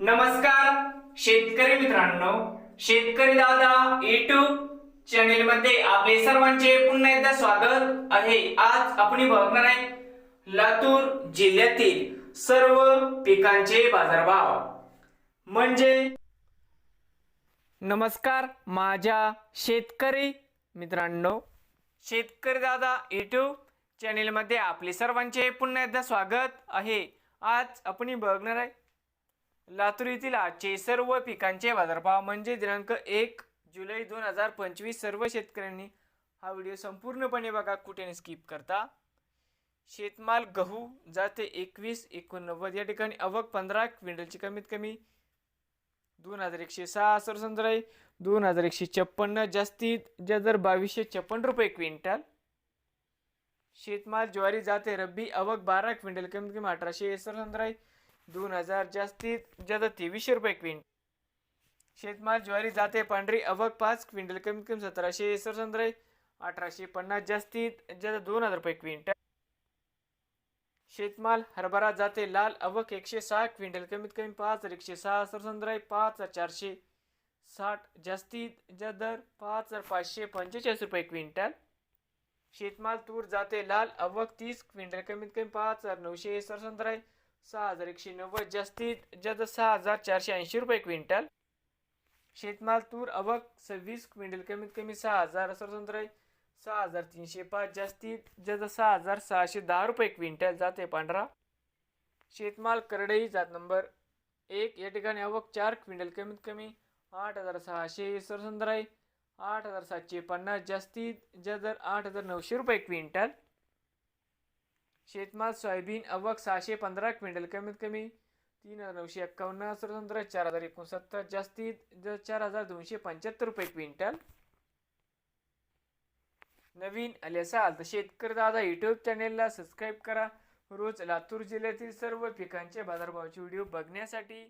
नमस्कार शेतकरी मित्रांनो. शेतकरी दादा युट्यूब चॅनेल मध्ये आपले सर्वांचे पुन्हा एकदा स्वागत आहे. आज आपण बघणार आहे लातूर जिल्ह्यातील सर्व पिकांचे बाजारभाव. म्हणजे नमस्कार माझ्या शेतकरी मित्रांनो. शेतकरी दादा युट्यूब चॅनेलमध्ये आपले सर्वांचे पुन्हा एकदा स्वागत आहे. आज आपण बघणार आहे लातूर येथील आजचे सर्व पिकांचे बाजारभाव म्हणजे दिनांक एक जुलै दोन हजार पंचवीस सर्व शेतकऱ्यांनी हा व्हिडिओ संपूर्णपणे बघा कुठे स्किप करता. शेतमाल गहू जाते एकवीस एकोणनव्वद या ठिकाणी अवक पंधरा क्विंटलची कमीत कमी दोन हजार एकशे सहा सरसंद्र आहे दोन हजार एकशे छप्पन्न जास्तीत ज्या दर बावीसशे छप्पन्न रुपये क्विंटल. शेतमाल ज्वारी जाते रब्बी अवक बारा क्विंटल कमीत कमी अठराशे सरसंद्र आहे दोन हजार जास्तीत ज्यादा तेवीसशे रुपये क्विंट शेतमाल ज्वारी जाते पांढरी अवक पाच क्विंटल. कमीत कमी सतराशे सरसंद्र अठराशे पन्नास जास्तीत ज्यादा दोन हजार रुपये क्विंटल. शेतमाल हरभरा जाते लाल अवक एकशे सहा क्विंटल. कमीत कमी पाच हजार एकशे सहा सरसंद्र पाच हजार चारशे साठ जास्तीत ज्या दर पाच हजार पाचशे पंचेचाळीस रुपये क्विंटल. शेतमाल तूर जाते लाल अवक तीस क्विंटल. कमीत कमी पाच हजार नऊशे सरसंद्र सहा हजार एकशे नव्वद जास्तीत जास्त सहा हजार चारशे ऐंशी रुपये क्विंटल. शेतमाल तूर अवक सव्वीस क्विंटल कमीत कमी सहा हजार सरसंद्र सहा हजार तीनशे पाच जास्तीत जास्त सहा हजार सहाशे दहा रुपये क्विंटल जाते पांढरा. शेतमाल करडई जात नंबर एक या ठिकाणी अवक चार क्विंटल कमीत कमी आठ हजार सहाशे सरसंद्र आहे आठ हजार सातशे पन्नास जास्तीत जर आठ हजार नऊशे रुपये क्विंटल. शेतमाल सोयाबीन अवक सहाशे पंधरा क्विंटल कमीत कमी तीन हजार नऊशे एक्कावन्न स्वतंत्र चार हजार एकोणसत्तर जास्तीत चार हजार दोनशे पंच्याहत्तर रुपये क्विंटल. नवीन आले असाल तर शेतकरी दादा यूट्यूब चॅनेलला सबस्क्राईब करा. रोज लातूर जिल्ह्यातील सर्व पिकांचे बाजारभावाचे व्हिडिओ बघण्यासाठी